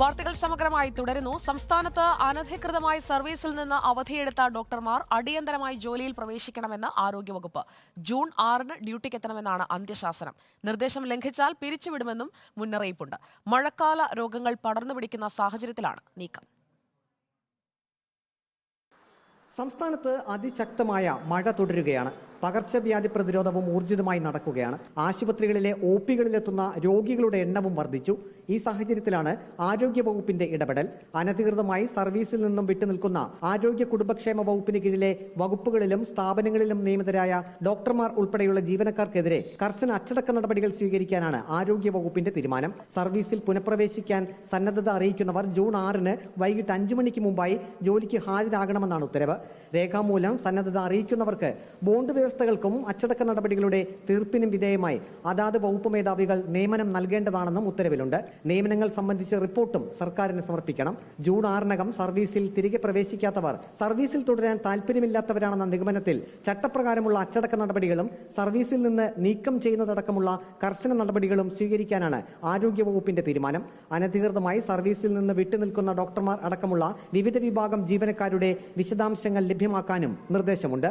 വാർത്തകൾ സമഗ്രമായി തുടരുന്നു. സംസ്ഥാനത്ത് അനധികൃതമായി സർവീസിൽ നിന്ന് അവധിയെടുത്ത ഡോക്ടർമാർ അടിയന്തരമായി ജോലിയിൽ പ്രവേശിക്കണമെന്ന് ആരോഗ്യവകുപ്പ്. ജൂൺ ആറിന് ഡ്യൂട്ടിക്കെത്തണമെന്നാണ് അന്ത്യശാസനം. നിർദ്ദേശം ലംഘിച്ചാൽ പിരിച്ചുവിടുമെന്നും മുന്നറിയിപ്പുണ്ട്. മഴക്കാല രോഗങ്ങൾ പടർന്നു പിടിക്കുന്ന സാഹചര്യത്തിലാണ് നീക്കം. സംസ്ഥാനത്ത് അതിശക്തമായ മഴ തുടരുകയാണ്. പകർച്ചവ്യാധി പ്രതിരോധവും ഊർജിതമായി നടക്കുകയാണ്. ആശുപത്രികളിലെ ഒ പികളിലെത്തുന്ന രോഗികളുടെ എണ്ണവും വർദ്ധിച്ചു. ഈ സാഹചര്യത്തിലാണ് ആരോഗ്യ വകുപ്പിന്റെ ഇടപെടൽ. അനധികൃതമായി സർവീസിൽ നിന്നും വിട്ടുനിൽക്കുന്ന ആരോഗ്യ കുടുംബക്ഷേമ വകുപ്പിന് കീഴിലെ വകുപ്പുകളിലും സ്ഥാപനങ്ങളിലും നിയമിതരായ ഡോക്ടർമാർ ഉൾപ്പെടെയുള്ള ജീവനക്കാർക്കെതിരെ കർശന അച്ചടക്ക നടപടികൾ സ്വീകരിക്കാനാണ് ആരോഗ്യ വകുപ്പിന്റെ തീരുമാനം. സർവീസിൽ പുനഃപ്രവേശിക്കാൻ സന്നദ്ധത അറിയിക്കുന്നവർ ജൂൺ ആറിന് വൈകിട്ട് അഞ്ചു മണിക്ക് മുമ്പായി ജോലിക്ക് ഹാജരാകണമെന്നാണ് ഉത്തരവ്. രേഖാമൂലം സന്നദ്ധത അറിയിക്കുന്നവർക്ക് ബോണ്ട് വ്യവസ്ഥകൾക്കും അച്ചടക്ക നടപടികളുടെ തീർപ്പിനും വിധേയമായി അതാത് വകുപ്പ് മേധാവികൾ നിയമനം നൽകേണ്ടതാണെന്നും ഉത്തരവിലുണ്ട്. നിയമനങ്ങൾ സംബന്ധിച്ച റിപ്പോർട്ടും സർക്കാരിന് സമർപ്പിക്കണം. ജൂൺ ആറിനകം സർവീസിൽ തിരികെ പ്രവേശിക്കാത്തവർ സർവീസിൽ തുടരാൻ താല്പര്യമില്ലാത്തവരാണെന്ന നിഗമനത്തിൽ ചട്ടപ്രകാരമുള്ള അച്ചടക്ക നടപടികളും സർവീസിൽ നിന്ന് നീക്കം ചെയ്യുന്നതടക്കമുള്ള കർശന നടപടികളും സ്വീകരിക്കാനാണ് ആരോഗ്യ വകുപ്പിന്റെ തീരുമാനം. അനധികൃതമായി സർവീസിൽ നിന്ന് വിട്ടുനിൽക്കുന്ന ഡോക്ടർമാർ അടക്കമുള്ള വിവിധ വിഭാഗം ജീവനക്കാരുടെ വിശദാംശങ്ങൾ ലഭ്യമാക്കാനും നിർദ്ദേശമുണ്ട്.